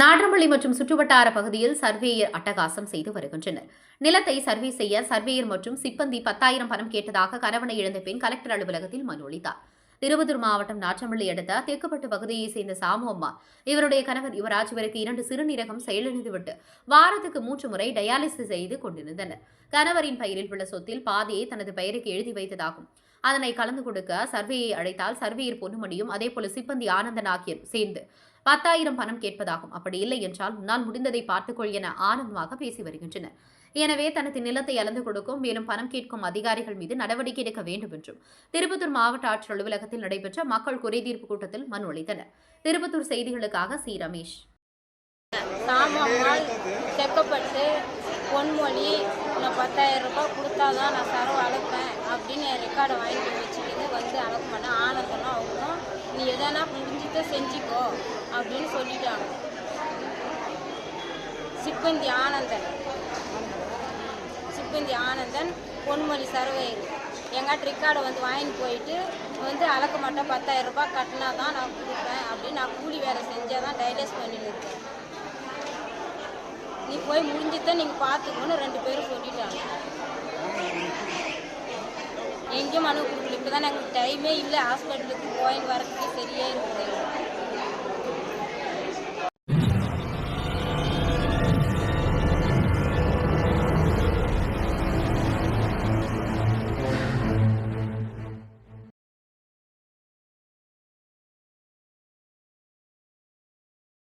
நாற்றம்பள்ளி மற்றும் சுற்றுவட்டார பகுதியில் சர்வேயர் அட்டகாசம் செய்து வருகின்றனர். நிலத்தை சர்வே செய்ய சர்வேயர் மற்றும் சிப்பந்தி பத்தாயிரம் பணம் கேட்டதாக கணவனை இழந்த பெண் கலெக்டர் அலுவலகத்தில் மனு அளித்தார். திருவதூர் மாவட்டம் நாற்றம்பள்ளி அடுத்த தெற்குப்பட்டு பகுதியைச் சேர்ந்த சாமு அம்மா இவருடைய கணவர் யுவராஜ் இவருக்கு இரண்டு சிறுநீரகம் செயலிழந்துவிட்டு வாரத்துக்கு மூன்று முறை டயாலிசிஸ் செய்து கொண்டிருந்தனர். கணவரின் பெயரில் உள்ள சொத்தில் பாதியை தனது பெயருக்கு எழுதி வைத்ததாகும். அதனை கலந்து கொடுக்க சர்வேயை அழைத்தால் சர்வேயர் பொன்னுமணியும் அதேபோல சிப்பந்தி ஆனந்தன் ஆகியோர் சேர்ந்து பத்தாயிரம் பணம் கேட்பதாகும். அப்படி இல்லை என்றால் உன்னால் முடிந்ததை பார்த்துக்கொள் என ஆனந்தமாக பேசி வருகின்றனர். எனவே தனது நிலத்தை அளந்து கொடுக்கும் மேலும் பணம் கேட்கும் அதிகாரிகள் மீது நடவடிக்கை எடுக்க வேண்டும் என்றும் திருப்பத்தூர் மாவட்ட ஆட்சியர் அலுவலகத்தில் நடைபெற்ற மக்கள் குறைதீர்ப்பு கூட்டத்தில் மனு அளித்தனர். திருப்பத்தூர் செய்திகளுக்காக சி. ரமேஷ். செக்கப்பட்டு பொன்மொழி நான் பத்தாயிரம் ரூபாய் கொடுத்தா தான் நான் சரவு அழைப்பேன் அப்படின்னு என் ரெக்கார்டை வாங்கி வச்சுக்கிட்டு வந்து அளக்க மாட்டேன் ஆனந்தனும் அவங்களும் நீ எதனா முடிஞ்சதை செஞ்சுக்கோ அப்படின்னு சொல்லிட்டாங்க. சிப்பந்தி ஆனந்தன். சிப்பந்தி ஆனந்தன் பொன்மொழி சரவையர். எங்காட்ட ரிக்கார்டை வந்து வாங்கிட்டு போயிட்டு வந்து அளக்க மாட்டேன் பத்தாயிரம் ரூபாய் கட்டினா தான் நான் கொடுப்பேன் அப்படின்னு நான் கூலி வேலை செஞ்சால் தான் டைலஸ் பண்ணிட்டு இருக்கேன். நீ போய் முடிஞ்சுதான் நீங்கள் பார்த்துக்கோன்னு ரெண்டு பேரும் சொல்லிட்டாங்க. எங்கேயும் மனு இப்போ தான் நாங்கள் டைமே இல்லை ஹாஸ்பிட்டலுக்கு போயின்னு வரதுக்கு சரியாக இருக்குது